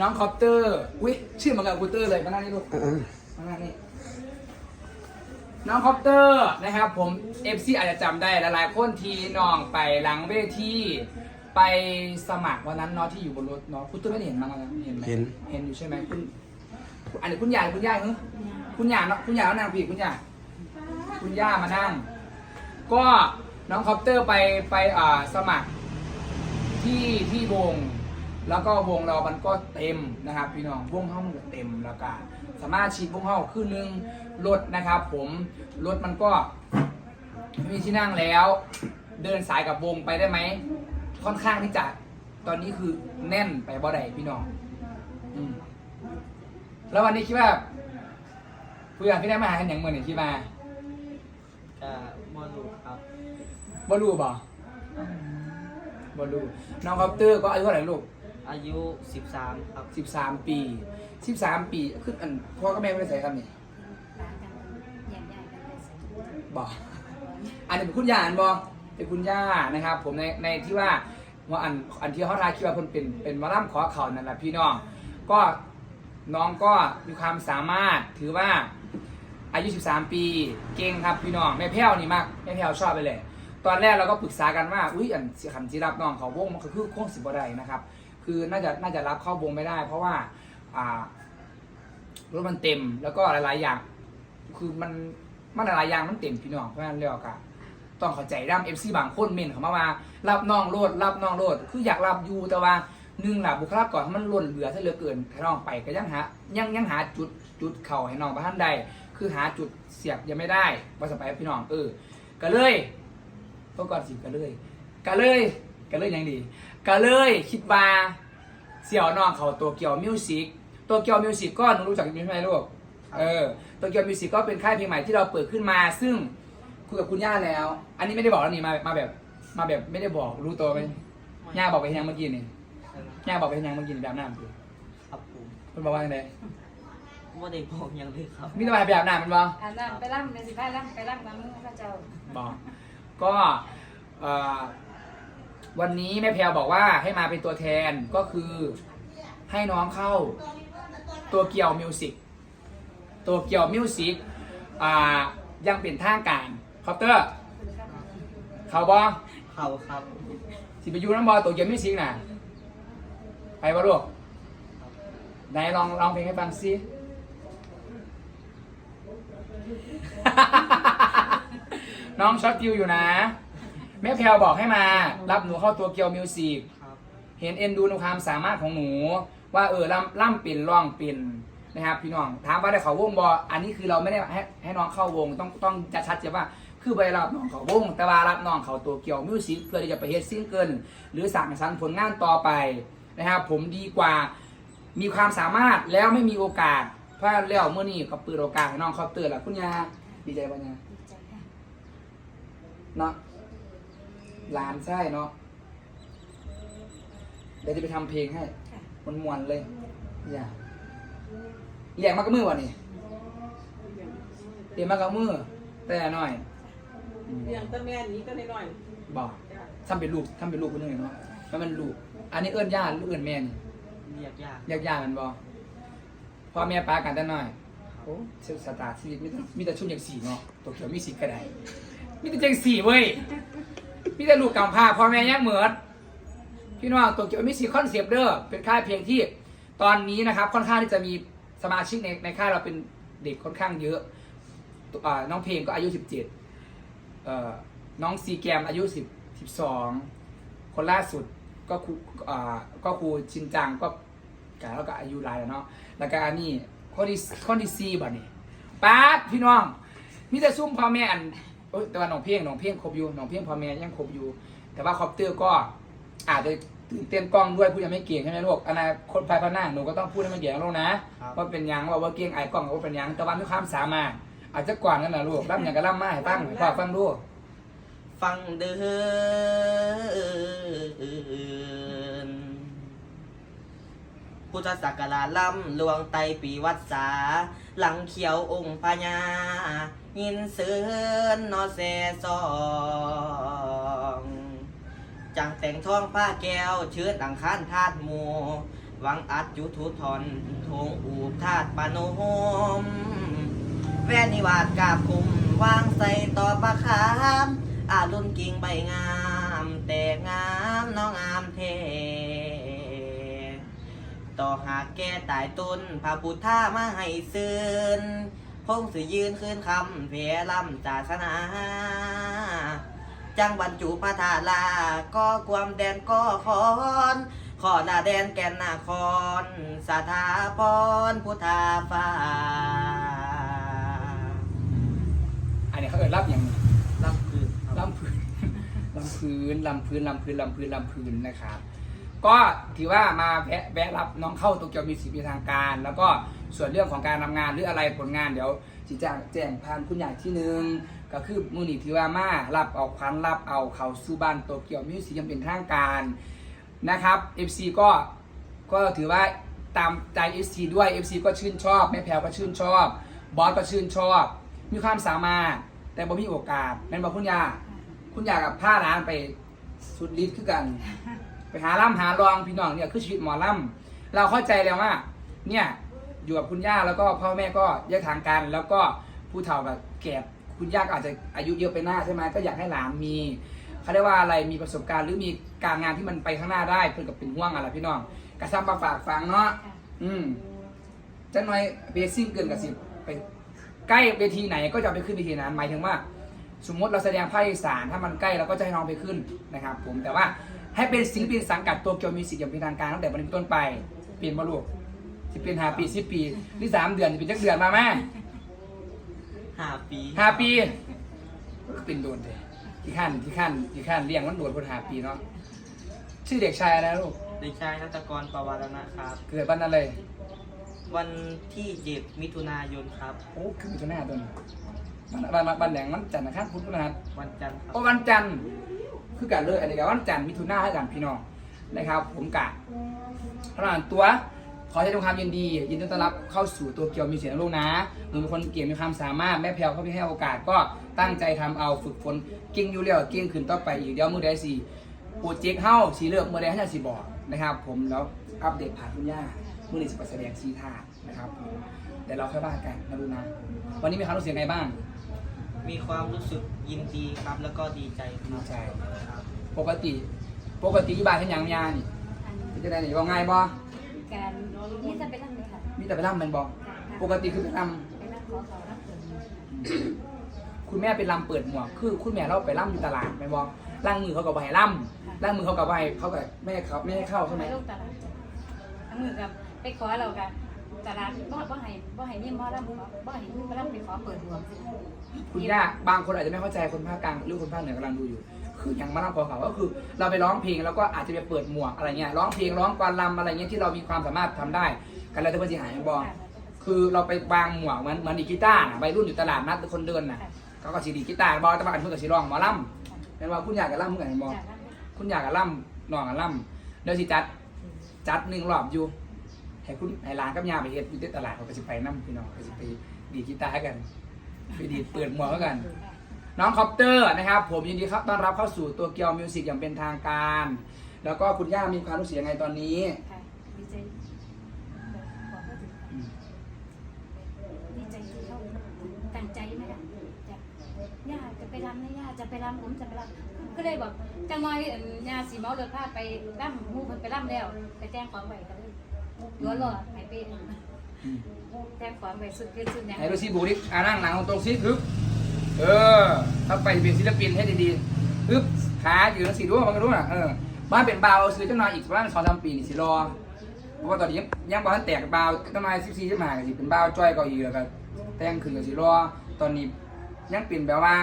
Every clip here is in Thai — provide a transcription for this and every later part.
น้องคอปเตอร์อุ้ยชื่อเหมือนกับคอปเตอร์เลยมานั่งนี่ลูกมานั่งนี่น้องคอปเตอร์นะครับผม FC อาจจะจำได้หลายๆคนที่น้องไปหลังเวทีไปสมัครวันนั้นเนาะที่อยู่บนรถเนาะคุณตุ้ยไม่ได้เห็นมั้งนะเห็นไหมเห็น เห็นอยู่ใช่ไหมคุณอันนี้คุณยายคุณยายเหรอคุณยายเนาะคุณยายเขานั่งผิดคุณยายคุณย่ามานั่ง ก็น้องคอปเตอร์ไปไปอ่าสมัครที่ที่วง แล้วก็วงเรามันก็เต็มนะครับพี่น้องวงเข้ามันก็เต็มแล้วก็สามารถฉีดวงเข้าขึ้นนึงรถนะครับ ผมรถมันก็ไม่มีที่นั่งแล้ว เดินสายกับวงไปได้ไหมค่อนข้างที่จะตอนนี้คือแน่นไปบ่ได้พี่น้องอืมแล้ววันนี้คิดว่าเพื่อนพี่ได้มาหากันอย่างเมื่อนี่คิดมาก็บอลูครับบอลูบ่บอลูน้องคอปเตอร์ก็อายุเท่าไหร่ลูก อายุ 13 ครับสิบสามปีสิบสามปีคืออันพ่อกับแม่ไม่ได้ใส่คำนี่บอกอันนี้เป็นคุณย่าอันบอเป็นคุณย่านะครับ ผมในในที่ว่าว่าอันอันที่เขาทายคิดว่าคนเป็นเป็นมาล่ำขอเขานั่นแหละพี่น้อง ก็น้องก็มีความสามารถถือว่าอายุ 13 ปี เก่งครับพี่น้องแม่แพ้วนี่มากแม่แพ้วชอบไปเลย ตอนแรกเราก็ปรึกษากันว่าอุ้ยอันสิขันจีรับน้องเขาวงมันก็คือโค้งสิบบ่ได้นะครับ คือน่าจะน่าจะรับเข้าวงไม่ได้ เพราะว่า อ่ารถมันเต็มแล้วก็หลายๆอย่าง คือมันมันหลายๆอย่างมันเต็มพี่น้องเพราะฉะนั้นเรียกว่าต้องเข้าใจร่ำเอฟซีบางคนเมนเขามาว่ารับน้องโลดรับน้องโลด คืออยากรับอยู่แต่ว่าหนึ่งล่ะบุคลากรมันล้นเหลือซะเหลือเกินให้น้องไปก็ยังหายังยังหาจุดจุดเข่าให้น้องประท่านใด คือหาจุดเสียบยังไม่ได้ว่าสไปพี่น้องเออก็เลยเมื่อก่อนสิก็เลยก็เลยก็เลยยังดี ก็เลยคิดว่าเสี่ยวน้องเขาตัวเกี่ยวมิวสิกตัวเกี่ยวมิวสิกก็หนูรู้จักมิวสิกไหมลูกเออตัวเกี่ยวมิวสิกก็เป็นค่ายเพลงใหม่ที่เราเปิดขึ้นมา ซึ่งคุยกับคุณย่าแล้ว อันนี้ไม่ได้บอกแล้วนี่มามาแบบมาแบบไม่ได้บอกรู้ตัวไหมย่าบอกไปยังเมื่อกี้นี่ย่าบอกไปยังเมื่อกี้นี่แบบน้ำคือครับผมคุณบอกว่าไงว่าได้บอกหยังเลยครับมีแต่มาแบบน้ำมันบอกอันนั้นไปร่ำในสิบห้าร่ำไปร่ำน้ำพระเจ้าบอกก็เอ่อ วันนี้แม่แพรวบอกว่าให้มาเป็นตัวแทนก็คือให้น้องเข้าตัวเกี่ยวมิวสิกตัวเกี่ยวมิวสิกอ่ายังเป็นทางการคอปเตอร์ เขาบอเขาครับสิไปอยูน้ำบอตัวเกี่ยวมิวสิกน่ะ ไปบ่ลูกไหนลองลองเพลงให้ฟังสิน้องช็อตฟิวอยู่นะแม่แพลวบอกให้มา รับหนูเข้าตัวเกียวมิวสิกครับเห็นเอ็นดูในความสามารถของหนู ว่าเออล่ำล่ำปิ่นร่องปิ่นนะครับพี่น้องถามว่าได้เขาวงบออันนี้คือเราไม่ได้ให้ให้น้องเข้าวงต้องต้องจะชัดเจนว่า คือไปรับน้องเขาวง แต่ว่ารับน้องเขาตัวเกียวมิวสิกเพื่อที่จะไปเฮ็ดซิงเกิลหรือสั่งสรรค์ผลงานต่อไปนะครับผมดีกว่ามีความสามารถแล้วไม่มีโอกาสเพราะแล้วเมื่อนี้ก็เปิดโอกาสให้น้องเขาเตือนแล้วคุณยาดีใจปะเนี่ยดีใจค่ะเนาะ หลานใช่เนาะเดี๋ยวจะไปทำเพลงให้ค่ะมันมวนๆเลย อย่าเรียกมากกับมือวะนี่เรียกมากกับมือ แต่หน่อยอืมเลี้ยงแต่แม่นี้ก็ได้หน่อยบอกจ้ะทำเป็นลูกทำเป็นลูกคนหนึ่งเนาะแล้วมันลูก อันนี้เอื้อนญาติหรือเอื้อนแม่นี่เรียกยากยากยากมันบอกพ่อแม่ป้ากันแต่น้อย โอ้เชลสตาร์ชีวิตมีแต่มีแต่ชุดอย่างสี่เนาะตัวเขียวมีสีกระไดมีแต่จังสี่เว้ย มีแต่ลูกกำพร้าพ่อแม่ยังเหมือนพี่น้องตัวเกี่ยวมีสีคอนเซปเด้อเป็นค่ายเพลงที่ตอนนี้นะครับค่อนข้างที่จะมีสมาชิกในในค่ายเราเป็นเด็กค่อนข้างเยอะตัวอ่าน้องเพลงก็อายุสิบเจ็ดน้องซีแกมอายุสิบสิบสองคนล่าสุดก็ครูอ่ก็ครูชินจังก็กะแล้วก็อายุหลายแล้วเนาะแล้วก็อันนี้ข้อที่ข้อที่ซีบ่นี่ป๊าพี่น้องมีแต่ซุ่มพ่อแม่อัน อ้ยแต่ว่าน้องเพียงน้องเพียงครบอยู่น้องเพียงพ่อแม่ยังครบอยู่ แต่ว่าคอปเตอร์ก็อาจจะตื่นเต้นกล้องด้วยพูดยังไม่เก่งใช่ไหมลูกอนาคตภายภาคหน้าหนูก็ต้องพูดให้มันเก่งลูกนะครับว่าเป็นหยังว่าว่าเก่งไอ้กล้องว่าเป็นหยังแต่ว่ามีความสามารถอาจจะกว่างกันนะลูกรับอย่างกับรับมาให้ฟังให้พ่อฟังดูฟังเดินพุทธศักราชล่ำลวงไตปีวัดสา หลังเขียวองค์พญายินเสือนนอแซซองจังแต่งท้องผ้าแก้ว เชื้ออังคารธาตุหมูหวังอัดยุทุทอนทงอูบธาตุปานโฮมแวนิวาดกาบคุมวางใส่ต่อประคามอารุนกิ่งใบงามากแก่ตายต้นพระพุทธามาให้ซื่นคงสิยืนคืนคำเพลำจาสนา จังบรรจุพระธาตุลา ก็ความแดนก็คอน ขอหน้าแดนแก่นนาครสถาพรพุทธาฟ้าอันนี้เขาเอ่ยรับอย่างนี้ลำคืนครับลำพื้นลำพื้นลำพื้นลำพื้นลำพื้นลำพื้นนะครับ ก็ถือว่ามาแวะแวะรับน้องเข้าโตเกียวมีสิเป็นทางการ แล้วก็ส่วนเรื่องของการทำงานหรืออะไรผลงานเดี๋ยวจิจะแจ้งผ่านคุณใหญ่ที่หนึ่งก็คือมือนีถือว่ามารับเอาควันรับเอาเขาสู่บ้านโตเกียวมิวสิกยังเป็นทางการนะครับ FC ก็ก็ถือว่าตามใจ FC ด้วย FC ก็ชื่นชอบแม่แพรวก็ชื่นชอบบอสก็ชื่นชอบ มีความสามารถแต่บ่มีโอกาสนั่นบอกคุณยาคุณอยากกับผ้าร้านไปสุดฤทธิ์คือกัน หาล่ำหารองพี่น้องเนี่ยคือชีวิตหมอล่ำเราเข้าใจแล้วว่า เนี่ยอยู่กับคุณย่าแล้วก็พ่อแม่ก็แยกทางกัน แล้วก็ผู้เฒ่ากับแก่คุณย่าก็อาจจะอายุเยอะไปหน้าใช่ไหมก็อยากให้หลานมีเขาเรียกว่าอะไรมีประสบการณ์หรือมีการงานที่มันไปข้างหน้าได้เพื่อกับเป็นห่วงอะไรพี่น้องกระซ้ำมาฝากฟังเนาะอืมจังหน่อยเบซิ่งเกินกับสิบไปใกล้เวทีไหนก็จะไปขึ้นเวทีนั้นหมายถึงว่า สมมติเราแสดงภาคอีสานถ้ามันใกล้เราก็จะให้น้องไปขึ้นนะครับ ผมแต่ว่า ให้เป็นศิลปินสังกัดตัวเกียวมีสิทธิ์อย่างเป็นทางการตั้งแต่วันนี้เป็นต้นไป เปลี่ยนมาลูกสิเป็นห้าปีสิบปีหรือสามเดือนจะเป็นจักเดือนมาแม่ห้าปีห้าปีก็เป็นโดนเลยที่ขั้นที่ขั้นที่ขั้นเลี้ยงมันโดนคนห้าปีเนาะชื่อเด็กชายอะไรนะลูกเด็กชายนัตกรปวารณะครับ เกิดวันอะไร วันที่เจ็ดมิถุนายนครับ โอ้คือมีตัวหน้าตัวนี้วันวันวันแหลงวันจันทร์นะครับพุธพฤหัสวันจันทร์ครับโอ้วันจันทร์ คือกันเลยอันนี้กับวันจันทร์มิถุนาให้กันพี่น้องนะครับ ผมกะพราะฉะนั้นตัวขอแสดงความยินดี ยินดีต้อนรับเข้าสู่ตัวเกียวมีเสียงลูกนะหนูเป็นคนเก่งมีความสามารถแม่แพลวเขาพี่ให้โอกาสก็ตั้งใจทำเอาฝึกฝนเก่งอยู่แล้วเก่งขึ้นต่อไปอีกเดี๋ยวมือใดสี่โปรเจกต์เฮ้าสีเลือกมือใดให้จะสีบอกนะครับ ผมแล้วอัปเดตผ่านคุณย่ามือหนี้จะไปแสดงซีท่านะครับผมเดี๋ยวเราค่อยว่ากันนะลูกนะวันนี้มีความรู้สึกยังไงบ้าง มีความรู้สึกยินดีครับ แล้วก็ดีใจคดีรับใจ ครับปกติ ปกติอยู่บ้านเห็นยังยานี่อันเป็นจะได้นี่ว่าง่ายบ่การนี่จะไปทำเลยค่ะมีแต่ไปร่ำแมันบ่ปกติคือไปร่ไปนั่งขอเขารับเงินำคุณแม่เป็นร่ำเปิดหมวกคือ คุณแม่เราไปร่ำอยู่ตลาดแม่นบ่ล่างมือเขากับไปร่ำล่างมือเขากับไปเขากับแม่เขาไม่ให้เข้าใช่ไหมไปลงตลาดทั้งมือกับไปขอเรากัน ตลาดบ่บ่ให้บ่ให้มีหมอลำขอบ่ให้มีหมอลำไปขอเปิดดวงคุณย่าบางคนอาจจะไม่เข้าใจคนภาคกลางหรือคนภาคเหนือกำลังดูอยู่ คืออย่างมาล่ำขอเขาก็คือ เราไปร้องเพลงแล้วก็อาจจะไปเปิดหมวกอะไรเงี้ยร้องเพลงร้องกวารลำอะไรเงี้ยที่เรามีความสามารถทำได้ กันแล้วจะเป็นสิหายบ่คือเราไปวางหมวกเหมือนเหมือนดีดกีตาร์น่ะวัยรุ่นอยู่ตลาดนัดคนเดินน่ะเขาก็สีดีดกีตาร์บอลตะวันเพื่อนกับสีร้องหมอลำเป็นว่าคุณอยากกับล่ำเมื่อไหร่บอคุณอยากกับล่ำนอนกับล่ำเดี๋ยวสิจัดจัดหนึ่งรอบอยู่ ให้คุณให้ร้านกับยาไปเฮ็ดอยู่ที่ตลาดเขาก็สิไปนั่พี่น้องก็สิไปดีดกีตาร์กัน ไปดีดเปิดหมวกกัน น้องคอปเตอร์นะครับ ผมยินดีครับต้อนรับเข้าสู่ตัวเกียวมิวสิกอย่างเป็นทางการ แล้วก็คุณย่ามีความรู้สึกยังไงตอนนี้ ค่ะดีใจบอกว่าถึงดีใจที่เขาตั้งใจไหมล่ะจะย่าจะไปรำนะย่าจะไปรำผมจะไปรำก็เลยบอกจังน้อยอั่นย่าสีเมาเลือพาไปรำหมูเพิ่นไปรำแล้วไปแจ้งความไว้กันเลย ตัวรอหายไปอืมแจ้งความไว้สุดเกินสุดหยังไหนดูซิบุริอ่านั่งหลังตรงๆซิฮึบเออถ้าไปเป็นศิลปินให้ดีๆฮึบขาอยู่ตรงสีรู้มันก็รู้น่ะเออบ้านเป็นบาวซื้อจังหน่อยอีกประมาณสองสามปีนี่สิรอเพราะว่าตอนนี้ยังยังบ้านแตกบาวจังหน่อยสิบสี่สิบห้าก็สิเป็นบาวจ้อยเก็อีกแล้วก็แต่งขึ้นก็สิรอตอนนี้ยังเป็นแบบว่า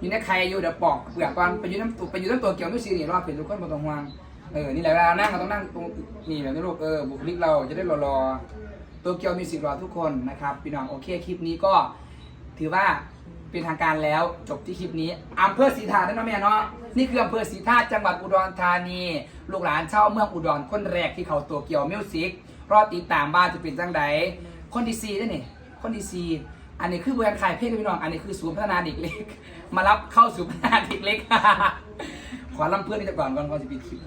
อยู่ในใครอยู่เดี๋ยวปอกเปลือกก่อนไปอยู่น้ำตัวไปอยู่น้ำตัวเกี่ยวไม่ซีนี่รอเป็นทุกคนบ่ต้องห่วง เออ นี่แหละเวลานั่งเราต้องนั่งตรงนี่แบบนี้ลูกเออบุคลิกเราจะได้รอๆตัวเกียวมีสิทธิ์รอทุกคนนะครับพี่น้องโอเคคลิปนี้ก็ถือว่าเป็นทางการแล้วจบที่คลิปนี้อำเภอศรีธาตุนะแม่เนาะนี่คืออำเภอศรีธาตุจังหวัดอุดรธานี ลูกหลานเช่าเมืองอุดรคนแรกที่เขาตัวเกียวมิวสิกรอติดตามบ้านจะเป็นจังใดคนที่ซีนั่นนี่คนที่ซีอันนี้คือบริการขายเพลงนะพี่น้อง อันนี้คือศูนย์พัฒนาเด็กเล็ก มารับเข้าสู่พัฒนาเด็กเล็ก ขอลำเพื่อนนี่จะก่อนก่อนก่อนจะปิดคลิป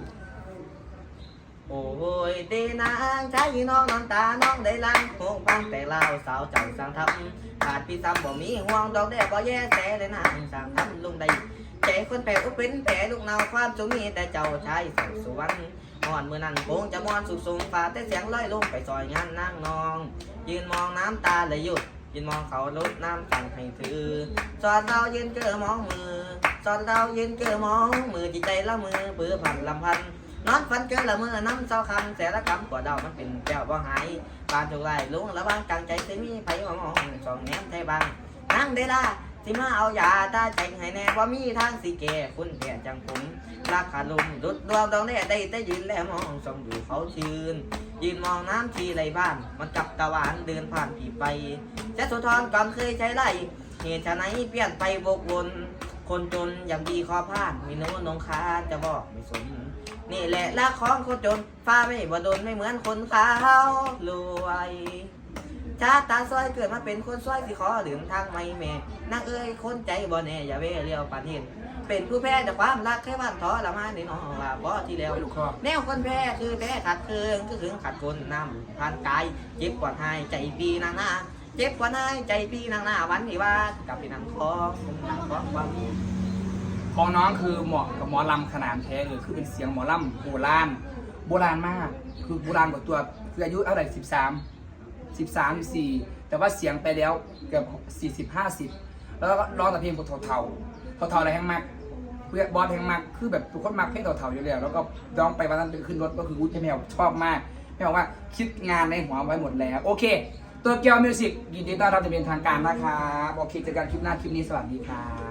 โอ้ยเดนางชายน้องน้ำตา น้องได้ลังคงพังแต่เล่าสาวเจ้าสังทำขาดพี่ซ้ำบ่มีห่วงดอกแด้บ่แย่แสเลยนางสั่งทำลุงได้ใจคนแปลอุเป็นแผลลูกเนาความสุมีแต่เจ้าชายสุขสวรรค์อ่อนมือนั้นคงจะมอนสุขสูงฟ้าแต่เสียงลอยลงไปซอยงานนางนอง ยืนมองน้ำตาเลยหยุดยืนมองเขาลดน้ำสั่งให้ถือสอนเรายืนเกอมองมือสอนเรายืนเกอมองมือจิตใจละมือเปื้อพันลำพัน นอนฝันเจอละเมื่อน้ำเศร้าคำแต่ละคำกว่าดาวมันเป็นแก้วบ่หายบานถูกไล่ลุงระวังกลางใจสิมีไผมามองสองแนมไทยบังนั่งเดล่าสิมาเอายาตาแจงให้แน่ว่ามีทางสิแก่คุณแก่จังผมรักขาดลมดุดดวงดองแน่ได้แต่ยืนแล้วมองสองดูเขาชื่น ยืนมองน้ำทีไรบ้าน มันกับตะวันเดินผ่านผีไปจะสุทรก่อนเคยใช้ไล่เหตุไหนเปลี่ยนไปบกวน คนจนอย่างดีขอพลาดมีโน้นงคาจะบอกไม่สน นี่แหละละของคนจนฟ้าไม่บดนไม่เหมือนคนขาวรวยชาตาซอยเกิดมาเป็นคนซอยสิขอดื่มทางไม่แม่นางเอ้ยคนใจบ่แน่อย่าเว้เลี้ยวปานเห็นเป็นผู้แพ้แต่ความรักแค่บ้านทอละมาในน้องว่าบ่ที่แล้วแนวคนแพ้คือแพ้ขัดเคืองคือถึงขัดคนน้ำผ่านกายเจ็บกว่าหายใจปีนางหน้าเจ็บกว่าหายใจปีนางหน้าวันนี้ว่ากับพี่นางคองนางคองความ ของน้องคือเหมาะกับหมอลำขนาดแท้เลยคือเป็นเสียงหมอลำโบราณโบราณมาก คือโบราณกว่าตัวคืออายุเท่าไหร่สิบสามสิบสามสี่แต่ว่าเสียงไปแล้วเกือบสี่สิบห้าสิบแล้วก็ร้องแต่เพลงเท่าเท่าเท่าเท่าอะไรแห้งมากเพื่อบอสแห้งมากคือแบบทุกคนมักเพลงเท่าเท่าอยู่แล้วแล้วก็ร้องไปวันนั้นขึ้นรถก็คืออุ้ยแม่ชอบมากแม่บอกว่าคิดงานในหัวไว้หมดแล้ว โอเคตัวเกียวมิวสิกยินดีต้อนรับจะเป็นทางการนะครับโอเคเจอกันคลิปหน้าคลิปนี้สวัสดีครับ